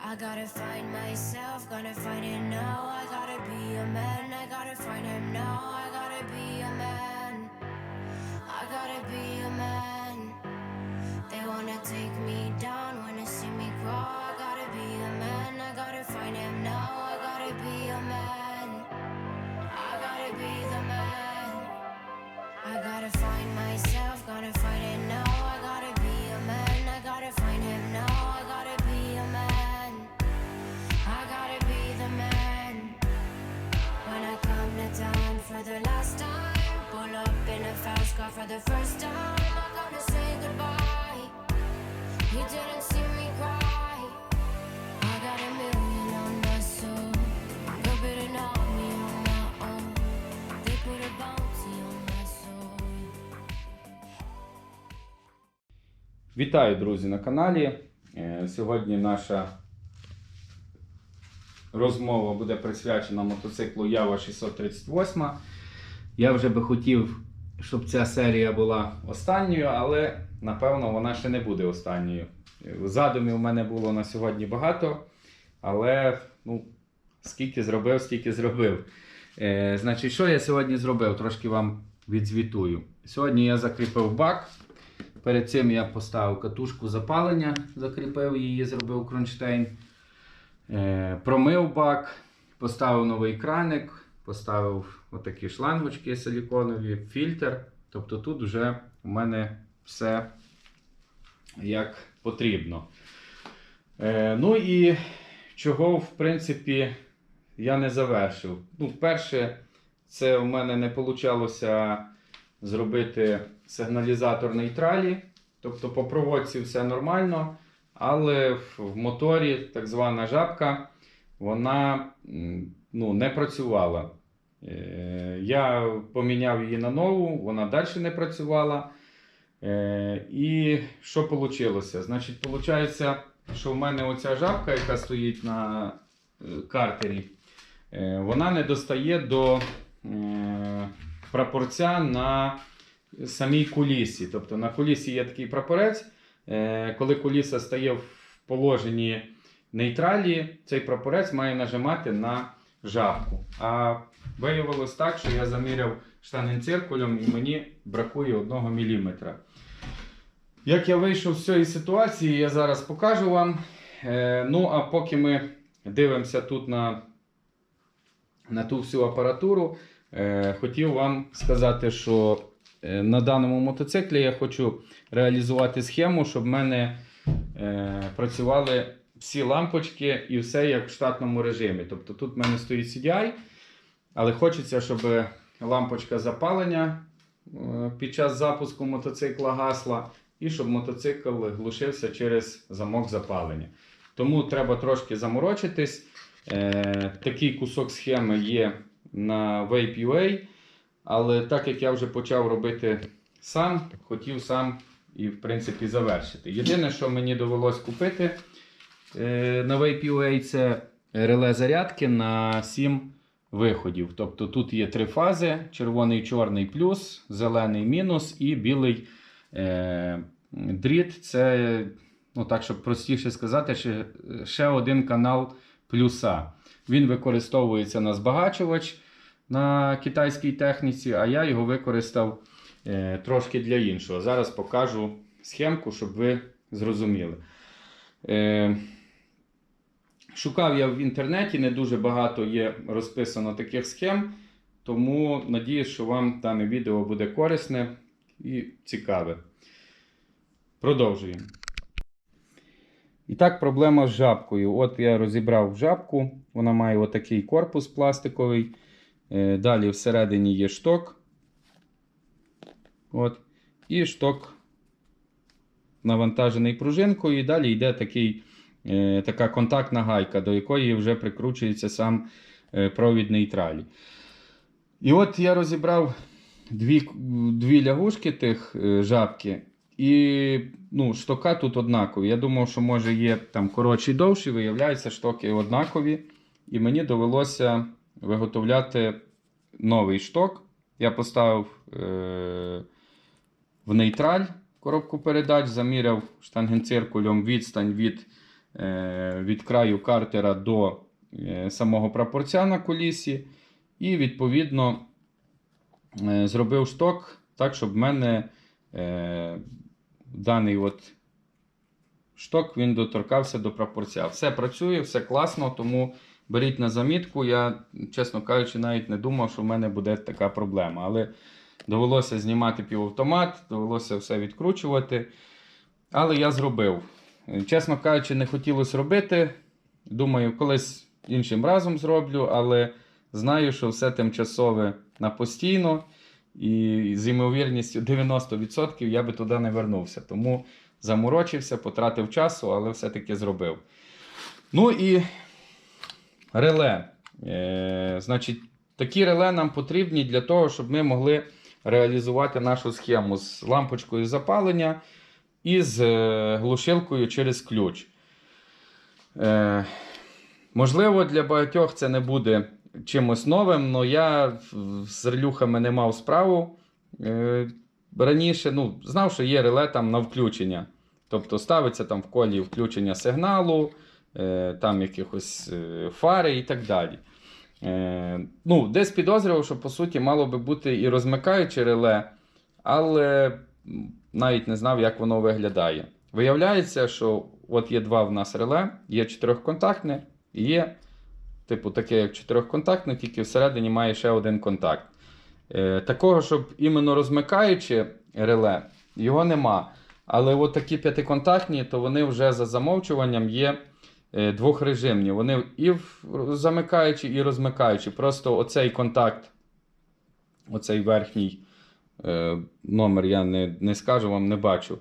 I gotta find myself, gonna find it now. I gotta be a man, I gotta find him now. I gotta be a man, Вітаю, друзі, на каналі. Е, Сьогодні наша розмова буде присвячена мотоциклу Ява 638. Я вже би хотів, щоб ця серія була останньою, але напевно вона ще не буде останньою. Задумів у мене було на сьогодні багато, але ну, скільки зробив, стільки зробив. Е, значить, що я сьогодні зробив? Трошки вам відзвітую. Сьогодні я закріпив бак. Перед цим я поставив катушку запалення, закріпив її, зробив кронштейн. Е, промив бак, поставив новий краник, поставив отакі шлангочки силіконові, фільтр. Тобто тут вже у мене все як потрібно. Е, ну і чого, в принципі, я не завершив. Ну, перше, це у мене не вийшло зробити сигналізатор нейтралі. Тобто по проводці все нормально, але в- моторі так звана жабка вона ну, не працювала. Е, Я поміняв її на нову, вона далі не працювала. Е, І що вийшло? Значить, виходить, що в мене оця жабка, яка стоїть на е, картері, вона не достає до прапорця на самій кулісі. Тобто на кулісі є такий прапорець. Е, Коли куліса стає в положенні нейтралі, цей прапорець має нажимати на жабку. А виявилось так, що я заміряв штангенциркулем і мені бракує 1 мм. Як я вийшов з цієї ситуації, я зараз покажу вам. Е, Ну, а поки ми дивимося тут на, на ту всю апаратуру, хотів вам сказати, що е, на даному мотоциклі я хочу реалізувати схему, щоб в мене е, працювали всі лампочки і все як в штатному режимі. Тобто тут в мене стоїть CDI, але хочеться, щоб лампочка запалення е, під час запуску мотоцикла гасла, і щоб мотоцикл глушився через замок запалення. Тому треба трошки заморочитись. Е, такий кусок схеми є на Vape.ua, але так як я вже почав робити сам, хотів сам і в принципі завершити. Єдине, що мені довелось купити е, на Vape.ua, це реле зарядки на 7 виходів. Тобто тут є три фази: червоний, чорний плюс, зелений мінус і білий е, дріт. Це, ну так, щоб простіше сказати, ще, ще один канал плюса. Він використовується на збагачувач на китайській техніці, а я його використав е, трошки для іншого. Зараз покажу схемку, щоб ви зрозуміли. Е, шукав я в інтернеті, не дуже багато є розписано таких схем, тому надіюсь, що вам дане відео буде корисне і цікаве. Продовжуємо. І так, проблема з жабкою. От я розібрав жабку, вона має отакий корпус пластиковий. Е, Далі всередині є шток. От. І шток навантажений пружинкою. І далі йде такий, е, така контактна гайка, до якої вже прикручується сам е, провід нейтралі. І от я розібрав дві, дві лягушки тих жабки. І ну, штока тут однакові. Я думав, що може є там коротші довші, виявляється, штоки однакові. І мені довелося виготовляти новий шток. Я поставив е- в нейтраль коробку передач, заміряв штангенциркулем відстань від е, від краю картера до е, самого прапорця на колісі. І відповідно е, зробив шток так, щоб в мене е, даний от шток він доторкався до прапорця. Все працює, все класно, тому беріть на замітку. Я, чесно кажучи, навіть не думав, що в мене буде така проблема. Але довелося знімати півавтомат, довелося все відкручувати. Але я зробив. Чесно кажучи, не хотілося робити. Думаю, колись іншим разом зроблю, але знаю, що все тимчасове на постійно. І з ймовірністю 90% я би туди не вернувся. Тому заморочився, потратив часу, але все-таки зробив. Ну і реле. Е, значить, такі реле нам потрібні для того, щоб ми могли реалізувати нашу схему з лампочкою запалення і з е, глушилкою через ключ. Е, можливо, для багатьох це не буде чимось новим, але я з релюхами не мав справу. Е, раніше ну, знав, що є реле там на включення. Тобто ставиться там в колі включення сигналу, там якихось е, фари і так далі. Е, ну, десь підозрював, що по суті мало би бути і розмикаюче реле, але навіть не знав, як воно виглядає. Виявляється, що от є два в нас реле, є чотирьохконтактне і є, типу, таке як чотирьохконтактне, тільки всередині має ще один контакт. Е, такого, щоб іменно розмикаюче реле, його нема. Але от такі п'ятиконтактні, то вони вже за замовчуванням є е, двохрежимні. Вони і замикаючі, і розмикаючі. Просто оцей контакт, оцей верхній е, номер я не, не скажу вам, не бачу.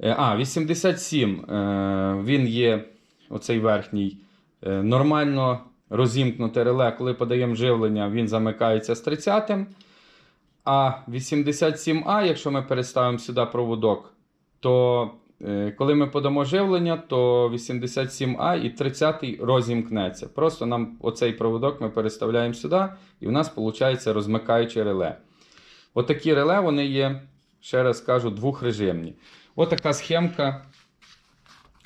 Е, а, 87. Е, він є, оцей верхній, нормально розімкнуте реле. Коли подаємо живлення, він замикається з 30-м. А 87А, якщо ми переставимо сюди проводок, то коли ми подамо живлення, то 87А і 30 розімкнеться. Просто нам оцей проводок ми переставляємо сюди, і в нас виходить розмикаюче реле. Отакі реле вони є, ще раз кажу, двохрежимні. Отака схемка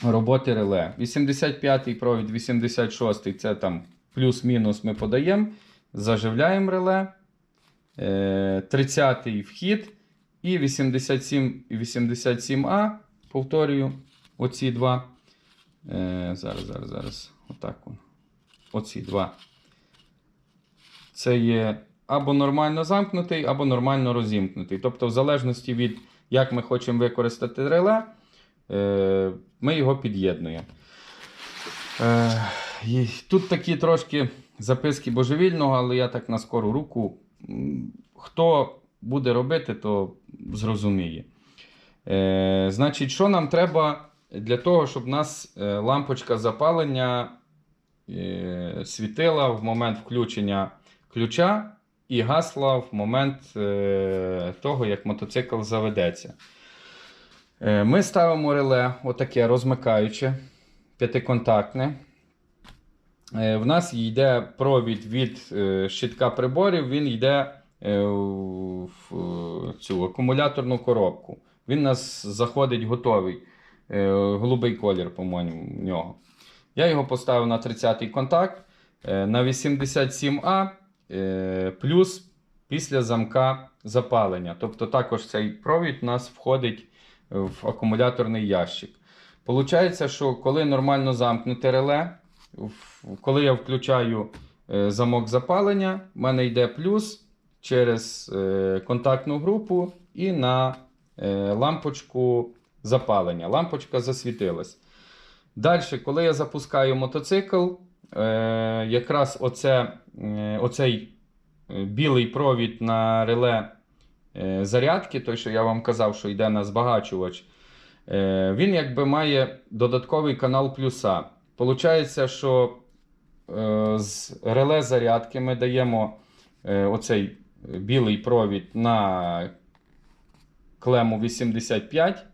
роботи реле. 85-й провід, 86-й це там плюс-мінус ми подаємо, заживляємо реле. Е, 30-й вхід і 87 87А, повторюю, оці два. Е, зараз, зараз, зараз. Отак. Оці два. Це є або нормально замкнутий, або нормально розімкнутий. Тобто, в залежності від як ми хочемо використати реле, е, ми його під'єднуємо. Е, тут такі трошки записки божевільного, але я так на скору руку. Хто буде робити, то зрозуміє. Е, значить, що нам треба для того, щоб у нас е, лампочка запалення е, світила в момент включення ключа і гасла в момент е, того, як мотоцикл заведеться. Е, Ми ставимо реле, отаке розмикаюче, п'ятиконтактне. Е, В нас йде провід від е, щитка приборів, він йде е, в цю акумуляторну коробку. Він у нас заходить готовий. Е, Голубий колір, по-моєму, в нього. Я його поставив на 30-й контакт. Е, На 87А е, плюс після замка запалення. Тобто також цей провід у нас входить в акумуляторний ящик. Получається, що коли нормально замкнуте реле, коли я включаю замок запалення, в мене йде плюс через контактну групу і на лампочку запалення. Лампочка засвітилась. Далі, коли я запускаю мотоцикл, е, якраз оце, е, оцей е, білий провід на реле е, зарядки, той, що я вам казав, що йде на збагачувач, е, він якби має додатковий канал плюса. Получається, що е, з реле зарядки ми даємо е, оцей білий провід на клему 85,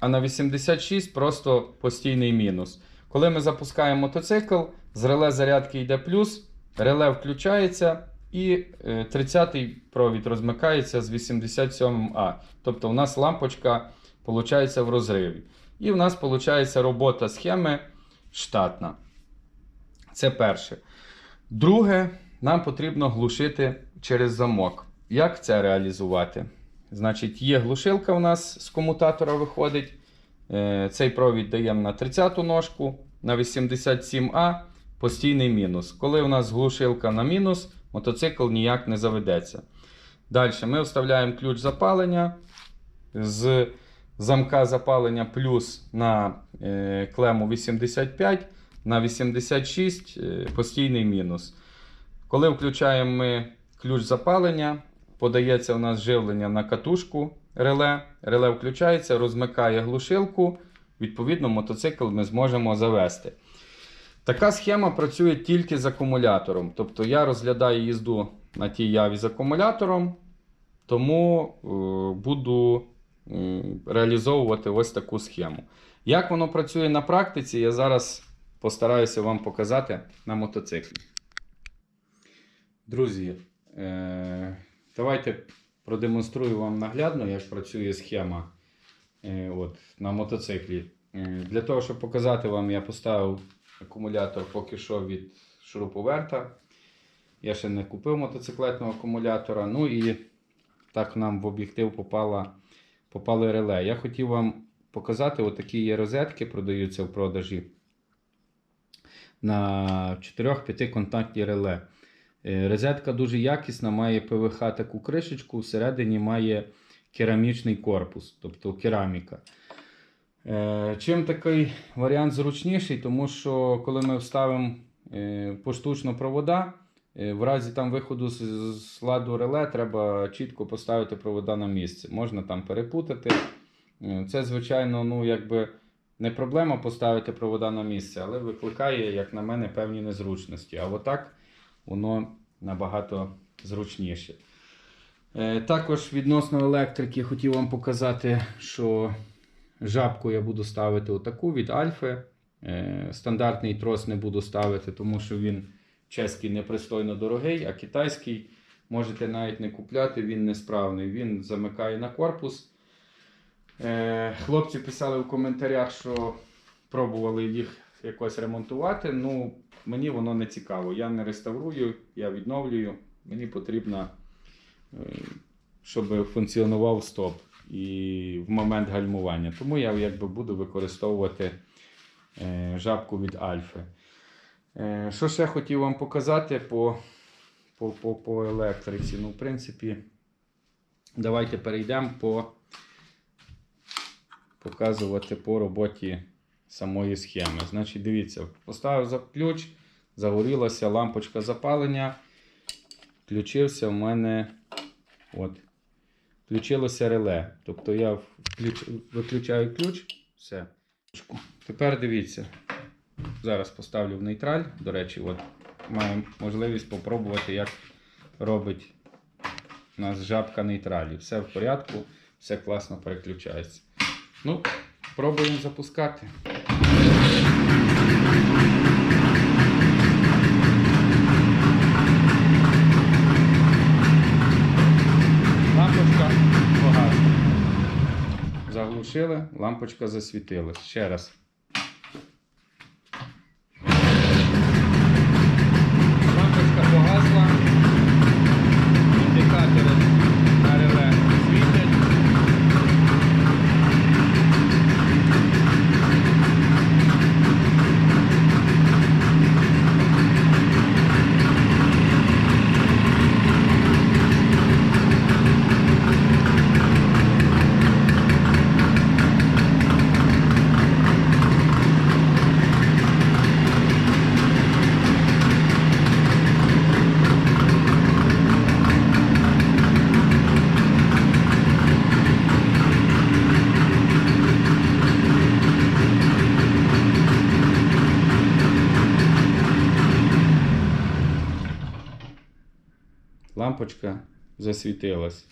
а на 86 просто постійний мінус. Коли ми запускаємо мотоцикл, з реле зарядки йде плюс, реле включається і е, 30-й провід розмикається з 87А. Тобто у нас лампочка виходить в розриві. І в нас виходить робота схеми штатна. Це перше. Друге, нам потрібно глушити через замок. Як це реалізувати? Значить, є глушилка у нас з комутатора виходить. Е, Цей провід даємо на 30-ту ножку, на 87А постійний мінус. Коли у нас глушилка на мінус, мотоцикл ніяк не заведеться. Далі ми вставляємо ключ запалення з замка запалення плюс на е, клему 85, на 86 е, постійний мінус. Коли включаємо ми ключ запалення, подається у нас живлення на катушку реле. Реле включається, розмикає глушилку. Відповідно, мотоцикл ми зможемо завести. Така схема працює тільки з акумулятором. Тобто я розглядаю їзду на тій яві з акумулятором, тому е, буду реалізовувати ось таку схему. Як воно працює на практиці, я зараз постараюся вам показати на мотоциклі. Друзі, е, давайте продемонструю вам наглядно, як працює схема е, от, на мотоциклі. Е, Для того, щоб показати вам, я поставив акумулятор поки що від шуруповерта. Я ще не купив мотоциклетного акумулятора. Ну і так нам в об'єктив попала, попали реле. Я хотів вам показати, отакі є розетки, продаються в продажі на 4-5 контактні реле. Е, Розетка дуже якісна, має ПВХ таку кришечку, всередині має керамічний корпус, тобто кераміка. Е, Чим такий варіант зручніший, тому що коли ми вставимо е, поштучно провода, в разі там виходу з, ладу реле треба чітко поставити провода на місце. Можна там перепутати. Це, звичайно, ну, якби не проблема поставити провода на місце, але викликає, як на мене, певні незручності. А отак воно набагато зручніше. Е, Також відносно електрики хотів вам показати, що жабку я буду ставити отаку від Альфи. Е, Стандартний трос не буду ставити, тому що він чеський непристойно дорогий, а китайський можете навіть не купляти, він несправний. Він замикає на корпус. Е, Хлопці писали в коментарях, що пробували їх якось ремонтувати. Ну, мені воно не цікаво. Я не реставрую, я відновлюю. Мені потрібно, е, щоб функціонував стоп і в момент гальмування. Тому я якби буду використовувати е, жабку від Альфи. Е, Що ще хотів вам показати по, по, по, по електриці? Ну, в принципі, давайте перейдемо по показувати по роботі самої схеми. Значить, дивіться, поставив за ключ, загорілася лампочка запалення. Включився в мене от, включилося реле. Тобто я включ, виключаю ключ, все. Тепер дивіться. Зараз поставлю в нейтраль. До речі, от, маємо можливість спробувати, як робить у нас жабка нейтралі. Все в порядку, все класно переключається. Ну, пробуємо запускати. Заглушили, лампочка засвітилась. Ще раз. Лампочка засвітилась.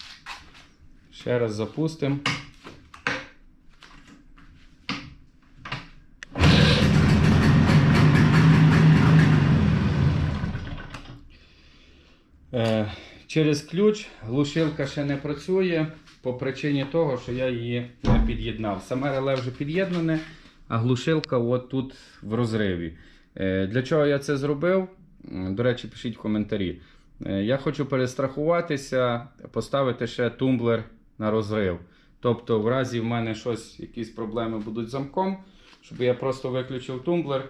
Ще раз запустимо. Е, Через ключ глушилка ще не працює. по причині того, що я її не під'єднав. Саме реле вже під'єднане, а глушилка от тут в розриві. Е, Для чого я це зробив? До речі, пишіть в коментарі. Е, Я хочу перестрахуватися, поставити ще тумблер на розрив. Тобто, в разі в мене щось, якісь проблеми будуть з замком, щоб я просто виключив тумблер,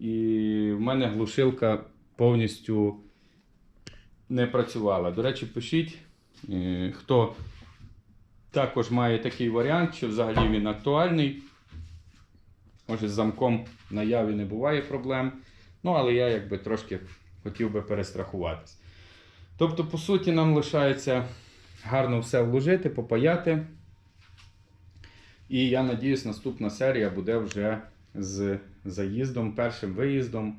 і в мене глушилка повністю не працювала. До речі, пишіть, е, хто також має такий варіант, чи взагалі він актуальний. Може, з замком наяві не буває проблем. Ну, але я якби трошки хотів би перестрахуватись. Тобто, по суті, нам лишається гарно все вложити, попаяти. І я надіюсь, наступна серія буде вже з заїздом, першим виїздом.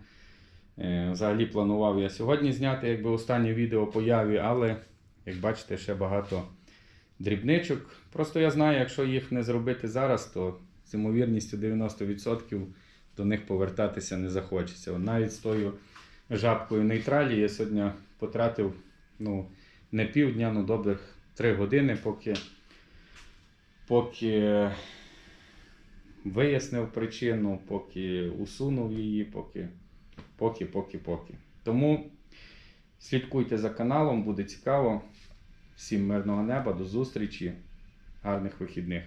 Е, Взагалі планував я сьогодні зняти якби останнє відео по яві, але, як бачите, ще багато дрібничок. Просто я знаю, якщо їх не зробити зараз, то з ймовірністю 90% до них повертатися не захочеться. Навіть з тою жабкою нейтралі я сьогодні потратив ну, не півдня, ну добрих 3 години, поки, поки вияснив причину, поки усунув її, поки, поки, поки, поки. Тому слідкуйте за каналом, буде цікаво. Всім мирного неба, до зустрічі, гарних вихідних.